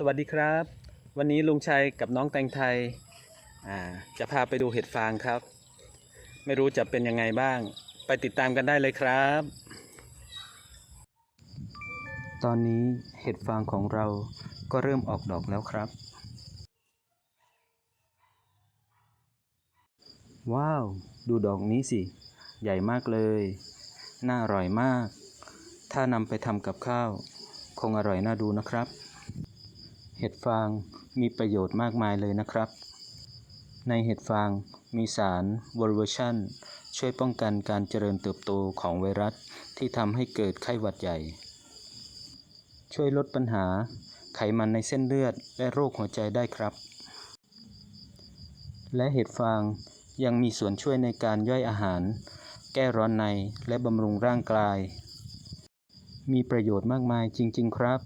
สวัสดีครับ วันนี้ลุงชัยกับน้องแตงไทยจะพาไปดูเห็ดฟางครับ ไม่รู้จะเป็นยังไงบ้าง ไปติดตามกันได้เลยครับ ตอนนี้เห็ดฟางของเราก็เริ่มออกดอกแล้วครับ ว้าว ดูดอกนี้สิ ใหญ่มากเลย น่าอร่อยมาก ถ้านำไปทำกับข้าว คงอร่อยน่าดูนะครับ เห็ดฟางมีประโยชน์มากมายเลยนะครับ ในเห็ดฟางมีสารวอลเวชันช่วยป้องกันการเจริญเติบโตของไวรัสที่ทำให้เกิดไข้หวัดใหญ่ ช่วยลดปัญหาไขมันในเส้นเลือดและโรคหัวใจได้ครับ และเห็ดฟางยังมีส่วนช่วยในการย่อยอาหาร แก้ร้อนในและบำรุงร่างกาย มีประโยชน์มากมายจริง ๆ ครับ